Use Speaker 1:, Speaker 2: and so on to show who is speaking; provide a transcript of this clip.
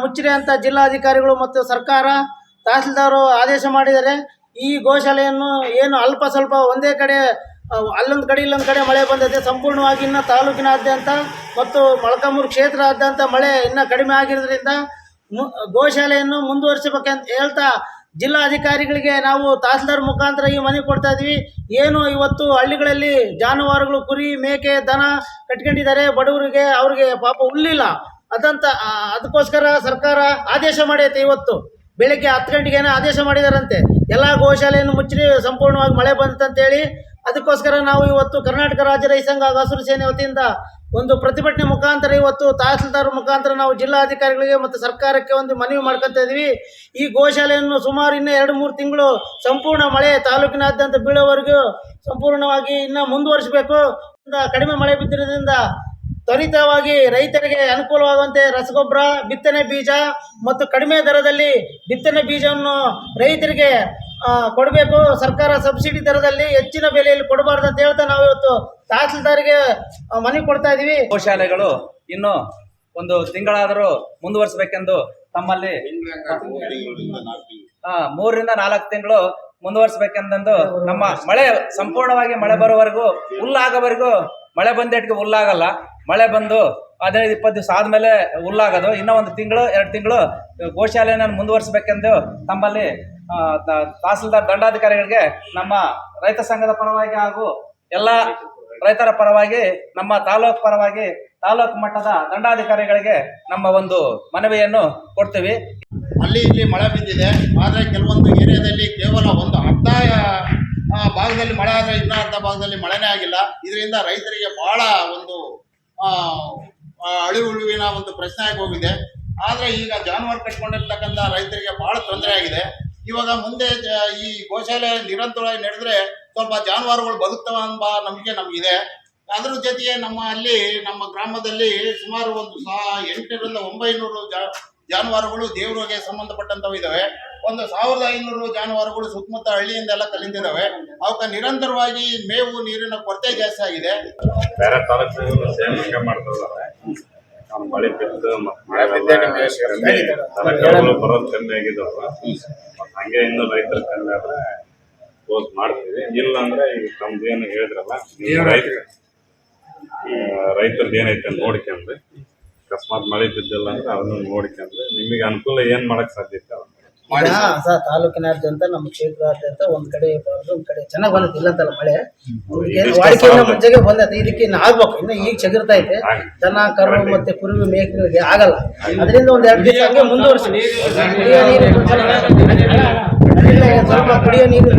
Speaker 1: ಮುಚ್ಚಿರಿ ಅಂತ ಜಿಲ್ಲಾಧಿಕಾರಿಗಳು ಮತ್ತು ಸರ್ಕಾರ ತಹಸೀಲ್ದಾರು ಆದೇಶ ಮಾಡಿದರೆ ಈ ಗೋಶಾಲೆಯನ್ನು ಏನು ಅಲ್ಪ ಸ್ವಲ್ಪ ಒಂದೇ ಕಡೆ ಅಲ್ಲೊಂದು ಕಡೆ ಇಲ್ಲೊಂದು ಕಡೆ ಮಳೆ ಬಂದಿದೆ ಸಂಪೂರ್ಣವಾಗಿ ಇನ್ನು ತಾಲೂಕಿನಾದ್ಯಂತ ಮತ್ತು ಕ್ಷೇತ್ರ ಆದ್ಯಂತ ಮಳೆ ಇನ್ನು ಕಡಿಮೆ ಆಗಿರೋದ್ರಿಂದ ಮು- ಗೋಶಾಲೆಯನ್ನು ಮುಂದುವರಿಸಬೇಕಂತ ಹೇಳ್ತಾ ಜಿಲ್ಲಾಧಿಕಾರಿಗಳಿಗೆ ನಾವು ತಹಸೀಲ್ದಾರ್ ಮುಖಾಂತರ ಈ ಮನವಿ ಕೊಡ್ತಾ ಇದ್ವಿ ಏನು ಇವತ್ತು ಹಳ್ಳಿಗಳಲ್ಲಿ ಜಾನುವಾರುಗಳು, ಕುರಿ, ಮೇಕೆ, ದನ ಕಟ್ಕೊಂಡಿದ್ದಾರೆ. ಬಡವರಿಗೆ ಅವ್ರಿಗೆ ಪಾಪ ಹುಲ್ಲಿಲ್ಲ. ಅದಂತ ಅದಕ್ಕೋಸ್ಕರ ಸರ್ಕಾರ ಆದೇಶ ಮಾಡೈತೆ ಇವತ್ತು. ಬೆಳಿಗ್ಗೆ ಹತ್ತು ಗಂಟೆಗೇನೆ ಆದೇಶ ಮಾಡಿದಾರಂತೆ. ಎಲ್ಲ ಗೋಶಾಲೆಯನ್ನು ಮುಚ್ಚಿ ಸಂಪೂರ್ಣವಾಗಿ ಮಳೆ ಬಂತಂತೇಳಿ ಅದಕ್ಕೋಸ್ಕರ ನಾವು ಇವತ್ತು ಕರ್ನಾಟಕ ರಾಜ್ಯ ರೈತ ಸಂಘ ಹಸಿರು ಸೇನೆ ವತಿಯಿಂದ ಒಂದು ಪ್ರತಿಭಟನೆ ಮುಖಾಂತರ ಇವತ್ತು ತಹಸೀಲ್ದಾರ್ ಮುಖಾಂತರ ನಾವು ಜಿಲ್ಲಾಧಿಕಾರಿಗಳಿಗೆ ಮತ್ತು ಸರ್ಕಾರಕ್ಕೆ ಒಂದು ಮನವಿ ಮಾಡ್ಕೊತಾ ಇದ್ವಿ ಈ ಗೋಶಾಲೆಯನ್ನು ಸುಮಾರು ಇನ್ನೂ ಎರಡು ಮೂರು ತಿಂಗಳು ಸಂಪೂರ್ಣ ಮಳೆ ತಾಲೂಕಿನಾದ್ಯಂತ ಬೀಳೋವರೆಗೂ ಸಂಪೂರ್ಣವಾಗಿ ಇನ್ನೂ ಮುಂದುವರಿಸಬೇಕು. ಕಡಿಮೆ ಮಳೆ ಬಿದ್ದಿರೋದ್ರಿಂದ ತ್ವರಿತವಾಗಿ ರೈತರಿಗೆ ಅನುಕೂಲವಾಗುವಂತೆ ರಸಗೊಬ್ಬರ, ಬಿತ್ತನೆ ಬೀಜ ಮತ್ತು ಕಡಿಮೆ ದರದಲ್ಲಿ ಬಿತ್ತನೆ ಬೀಜವನ್ನು ರೈತರಿಗೆ ಕೊಡಬೇಕು. ಸರ್ಕಾರ ಸಬ್ಸಿಡಿ ದರದಲ್ಲಿ ಹೆಚ್ಚಿನ ಬೆಲೆಯಲ್ಲಿ ಕೊಡಬಾರ್ದು ಅಂತ ಹೇಳ್ತಾ ನಾವು ಇವತ್ತು ತಹಸೀಲ್ದಾರ್ಗೆ ಮನವಿ ಕೊಡ್ತಾ ಇದೀವಿ.
Speaker 2: ಗೋಶಾಲೆಗಳು ಇನ್ನು ಒಂದು ತಿಂಗಳಾದರೂ ಮುಂದುವರಿಸಬೇಕೆಂದು ತಮ್ಮಲ್ಲಿ ಮೂರರಿಂದ ನಾಲ್ಕು ತಿಂಗಳು ಮುಂದುವರಿಸಬೇಕೆಂದು ನಮ್ಮ ಮಳೆ, ಸಂಪೂರ್ಣವಾಗಿ ಮಳೆ ಬರುವವರೆಗೂ ಹುಲ್ಲಾಗೋವರೆಗೂ ಮಳೆ ಬಂದೇಟ್ಗೆ ಹುಲ್ಲಾಗಲ್ಲ. ಮಳೆ ಬಂದು ಹದಿನೈದು, ಇಪ್ಪತ್ತು ದಿವಸ ಆದಮೇಲೆ ಹುಲ್ಲಾಗೋದು. ಇನ್ನೂ ಒಂದು ತಿಂಗಳು, ಎರಡು ತಿಂಗಳು ಗೋಶಾಲೆಯನ್ನು ಮುಂದುವರಿಸಬೇಕೆಂದು ತಮ್ಮಲ್ಲಿ ತಹಸೀಲ್ದಾರ್ ದಂಡಾಧಿಕಾರಿಗಳಿಗೆ ನಮ್ಮ ರೈತ ಸಂಘದ ಪರವಾಗಿ ಹಾಗೂ ಎಲ್ಲ ರೈತರ ಪರವಾಗಿ, ನಮ್ಮ ತಾಲೂಕು ಪರವಾಗಿ, ತಾಲೂಕು ಮಟ್ಟದ ದಂಡಾಧಿಕಾರಿಗಳಿಗೆ ನಮ್ಮ ಒಂದು ಮನವಿಯನ್ನು ಕೊಡ್ತೀವಿ.
Speaker 3: ಅಲ್ಲಿ ಇಲ್ಲಿ ಮಳೆ ಬಿದ್ದಿದೆ ಆದರೆ ಕೆಲವೊಂದು ಏರಿಯಾದಲ್ಲಿ ಕೇವಲ ಒಂದು ಅರ್ಧ ಆ, ಭಾಗದಲ್ಲಿ ಮಳೆ ಆದರೆ ಇನ್ನೂ ಅರ್ಧ ಭಾಗದಲ್ಲಿ ಮಳೆನೇ ಆಗಿಲ್ಲ. ಇದರಿಂದ ರೈತರಿಗೆ ಬಹಳ ಒಂದು ಅಳಿವುಳುವಿನ ಒಂದು ಪ್ರಶ್ನೆ ಆಗಿ ಹೋಗಿದೆ. ಆದರೆ ಈಗ ಜಾನುವಾರು ಕಟ್ಕೊಂಡಿರ್ತಕ್ಕಂಥ ರೈತರಿಗೆ ಬಹಳ ತೊಂದರೆ ಆಗಿದೆ. ಇವಾಗ ಮುಂದೆ ಈ ಗೋಶಾಲೆ ನಿರಂತರವಾಗಿ ನಡೆದ್ರೆ ಸ್ವಲ್ಪ ಜಾನುವಾರುಗಳು ಬದುಕ್ತವೆ ಎಂಬ ನಂಬಿಕೆ ನಮಗಿದೆ. ಅದ್ರ ಜೊತೆಗೆ ನಮ್ಮ ಅಲ್ಲಿ ನಮ್ಮ ಗ್ರಾಮದಲ್ಲಿ ಸುಮಾರು ಒಂದು ಸಾ ಎಂಟರಿಂದ ಒಂಬೈನೂರು ಜಾ ಜಾನುವಾರುಗಳು ದೇವರಿಗೆ ಸಂಬಂಧಪಟ್ಟಂತವು ಇದ್ದಾವೆ ಒಂದು ಸಾವಿರದ ಐನೂರು ಜಾನುವಾರುಗಳು ಸುತ್ತಮುತ್ತ ಹಳ್ಳಿಯಿಂದ ಎಲ್ಲ ಕಲಿತಿದ್ದಾವೆ. ಅವಕ್ಕೆ ನಿರಂತರವಾಗಿ ಮೇವು ನೀರಿನ ಕೊರತೆ ಜಾಸ್ತಿ ಆಗಿದೆ.
Speaker 4: ಬೇರೆ ತಾಲೂಕು ಸೇರ್ಪಡೆ ಮಾಡ್ತಿದ್ದಾರೆ ಮಳೆ ಬಿದ್ದು ಬರೋದು ಕಮ್ಮಿ ಆಗಿದಾವ ಹಂಗೆ ಇನ್ನು ರೈತರ ಕಮ್ಮಿ ಆದ್ರೆ ಕ್ಲೋಸ್ ಮಾಡ್ತೀವಿ. ಇಲ್ಲ ಅಂದ್ರೆ ಈಗ ತಮ್ದು ಏನು ಹೇಳಿದ್ರಲ್ಲ ರೈತರದ್ದು ಏನೈತೆ ನೋಡ್ಕೊಂಡ್ರಿ ಅಕಸ್ಮಾತ್ ಮಳೆ ಬಿದ್ದಿಲ್ಲ ಅಂದ್ರೆ ಅದನ್ನ ನೋಡ್ಕೊಂಡ್ರೆ. ನಿಮಗೆ ಅನುಕೂಲ ಏನ್ ಮಾಡಕ್ ಸಾಧ್ಯ ಅದನ್ನ.
Speaker 1: ಹಾ, ಸರ್ ತಾಲೂಕಿನಾದ್ಯಂತ ನಮ್ಮ ಕ್ಷೇತ್ರಾದ್ಯಂತ ಒಂದ್ ಕಡೆ ಬರೋದು ಒಂದ್ ಕಡೆ ಚೆನ್ನಾಗ್ ಬಂದಿಲ್ಲ ಇಲ್ಲ ಅಂತಲ್ಲ ಮಳೆ ವಾಡಿಕೆಯಿಂದ. ಮುಂಚೆಗೆ ಬಂದೈತೆ ಇದಕ್ಕೆ ಇನ್ನು ಆಗ್ಬೇಕು ಇನ್ನು ಈಗ ಚಗಿರ್ತಾ ಐತೆ.
Speaker 4: ಆಗ್ಲಿ.
Speaker 1: ದನ ಕರು ಮತ್ತೆ ಕುರುವಿ ಮೇಕೆಗಳಿಗೆ ಆಗಲ್ಲ. ಅದರಿಂದ ಒಂದ್ ಎರಡು ದಿವಸ ಹಂಗೆ ಮುಂದುವರಿಸಿ. ಕುಡಿಯೋ ನೀರು ಸ್ವಲ್ಪ ಕುಡಿಯೋ ನೀರು.